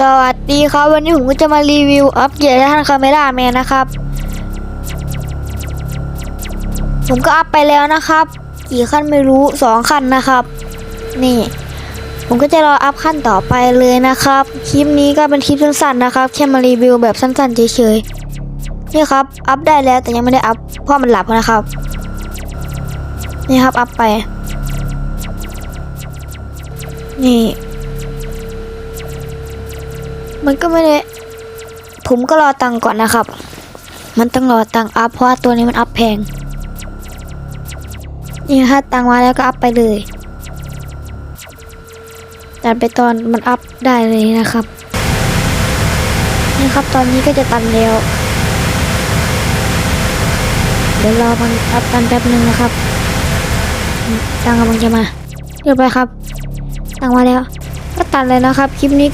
สวัสดีครับ วันนี้ผมก็จะมารีวิวอัปเกรดท่านคาเมล่าแมนนะครับ ผมก็อัพไปแล้วนะครับ กี่ขั้นไม่รู้สองขั้นนะครับ นี่ ผมก็จะรออัพขั้นต่อไปเลยนะครับ คลิปนี้ก็เป็นคลิปสั้นๆนะครับ แค่มารีวิวแบบสั้นๆเฉยๆนี่ครับ อัพได้แล้วแต่ยังไม่ได้อัพเพราะมันหลับนะครับ นี่ครับอัพไป นี่ มันก็ไม่ได้ ผมก็รอตังก่อนนะครับ มันต้องรอตังอัพเพราะว่าตัวนี้มันอัพแพง นี่ถ้าตังมาแล้วก็อัพไปเลยตัดไปตอนมันอัพได้เลยนะครับ นี่ครับตอนนี้ก็จะตันแล้ว เดี๋ยวรอมันอัพตันแป๊บนึงนะครับ ตังกำลังจะมาเรียบร้อยครับ ตังมาแล้ว ก็ตัดเลยนะครับ คลิปนี้ก็